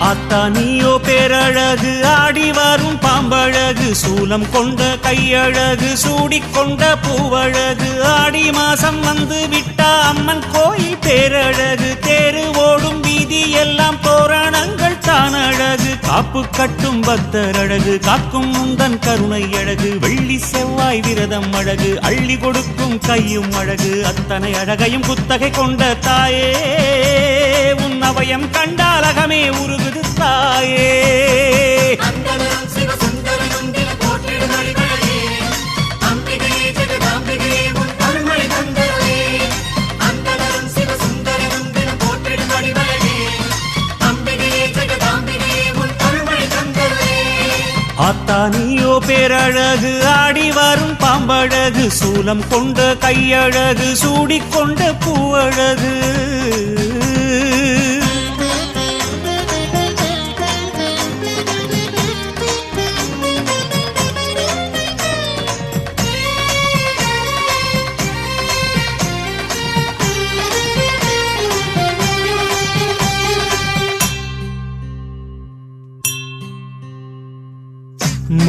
அத்தானியோ பேரழகு ஆடி வரும் பாம்பழகு சூலம் கொண்ட கையழகு சூடிக்கொண்ட பூவழகு ஆடி மாசம் வந்து விட்டா அம்மன் கோயில் பேரழகு தேரு ஓடும் வீதி எல்லாம் தோரணங்கள் தான் அழகு காப்பு கட்டும் பக்தர் அழகு காக்கும் முந்தன் கருணை அழகு வெள்ளி செவ்வாய் விரதம் அழகு அள்ளி கொடுக்கும் கையும் அழகு அத்தனை அழகையும் குத்தகை கொண்ட தாயே உன் அவயம் கண்டாலகமே உருகுது ஆத்தானியோ பேரழகு ஆடி வரும் பாம்பழகு சூலம் கொண்ட கையழகு சூடிக்கொண்ட பூவழகு.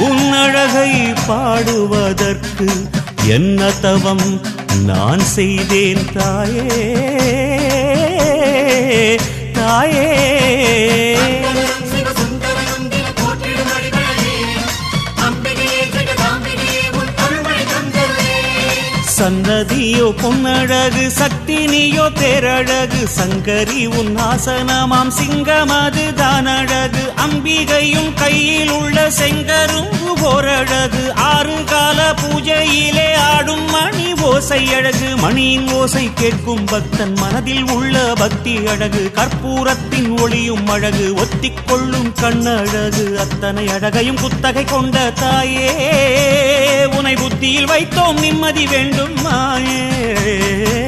உன்னழகை பாடுவதற்கு என்ன தவம் நான் செய்தேன் தாயே? தாயே? சன்னதியோ பொன்னழகு சக்தி நீயோ தேரழகு சங்கரி உன் ஆசனமாம் சிங்கம் சிங்கமது அழகு அம்பிகையும் கையில் உள்ள செங்கரும்பு ஓரழகு. ஆறு கால பூஜையிலே ஆடும் மணி ஓசை அழகு. மணியின் ஓசை கேட்கும் பக்தன் மனதில் உள்ள பக்தி அழகு. கற்பூரத்தின் ஒளியும் அழகு. ஒத்திக்கொள்ளும் கண்ணழகு. அத்தனை அழகையும் குத்தகை கொண்ட தாயே உனை புத்தியில் வைத்தோம் நிம்மதி வேண்டும் மாயே.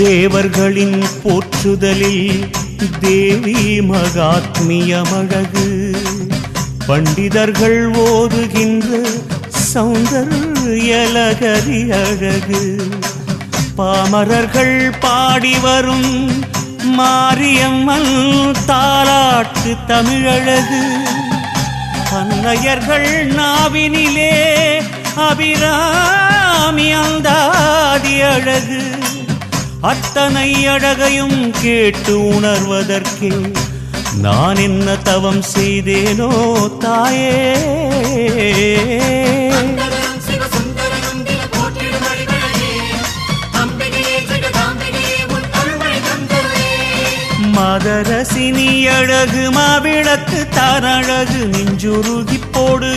தேவர்களின் போற்றுதலில் தேவி மகாத்மியமழகு பண்டிதர்கள் ஓதுகின்ற சௌந்தர்யலகரி அழகு பாமரர்கள் பாடி வரும் மாரியம்மன் தாலாட்டு தமிழழகு. அன்னையர்கள் நாவினிலே அபிராமி அந்தாதி அழகு. அத்தனை அழகையும் கேட்டு உணர்வதற்கே நான் என்ன தவம் செய்தேனோ தாயே. மதரசினி அழகு மாவிளக்கு தானழகு நெஞ்சுருகி போடு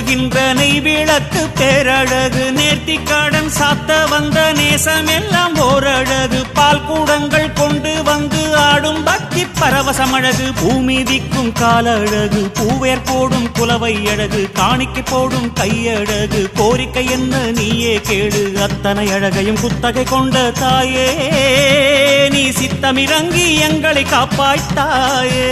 நெய் பேரழகு நேர்த்தி கடன் சாத்த வந்த நேசமெல்லாம் ஓரழகு. பால் கூடங்கள் கொண்டு வந்து ஆடும் பக்தி பரவசமழகு. பூமிதிக்கும் கால அழகு பூவேர் போடும் குலவை அழகு காணிக்கு போடும் கையழகு கோரிக்கை என்ன நீயே கேடு அத்தனை அழகையும் குத்தகை கொண்ட தாயே. நீ சித்தமிறங்கி எங்களை காப்பாய்த்தாயே.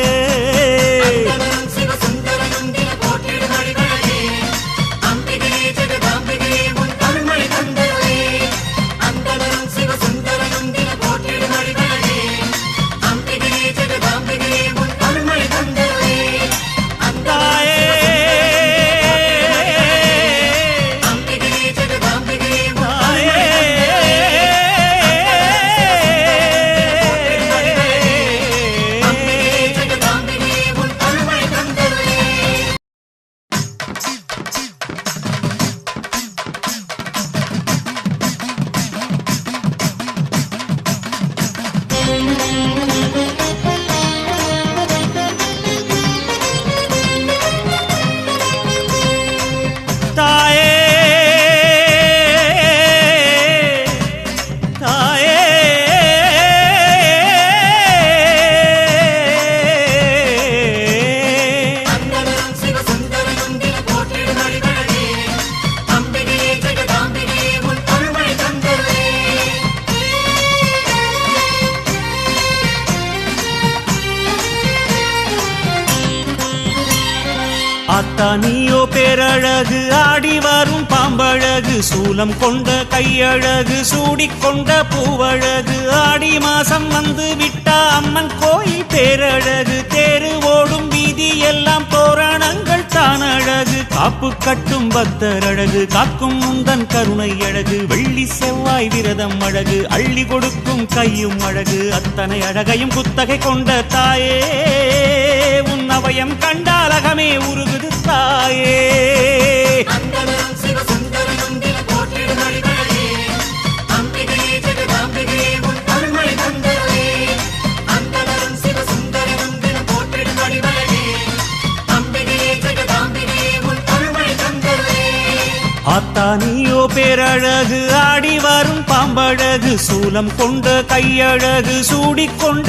பார்த்தா நீயோ பேரழகு ஆடி வரும் பாம்பழகு சூலம் கொண்ட கையழகு சூடிக்கொண்ட பூவழகு ஆடி மாசம் வந்து விட்டா அம்மன் கோயில் பேரழகு தேரு ஓடும் வீதி எல்லாம் தோரணங்கள் தான் அழகு காப்பு கட்டும் பக்தர் அழகு காக்கும் முந்தன் கருணை அழகு வெள்ளி செவ்வாய் விரதம் அழகு அள்ளி கொடுக்கும் கையும் அழகு அத்தனை அழகையும் குத்தகை கொண்ட தாயே உன் அவயம் கண்டாலகமே உருகு நீயோ ஆடி வரும் பாம்பழகு சூலம் கொண்ட கையழகு சூடிக்கொண்ட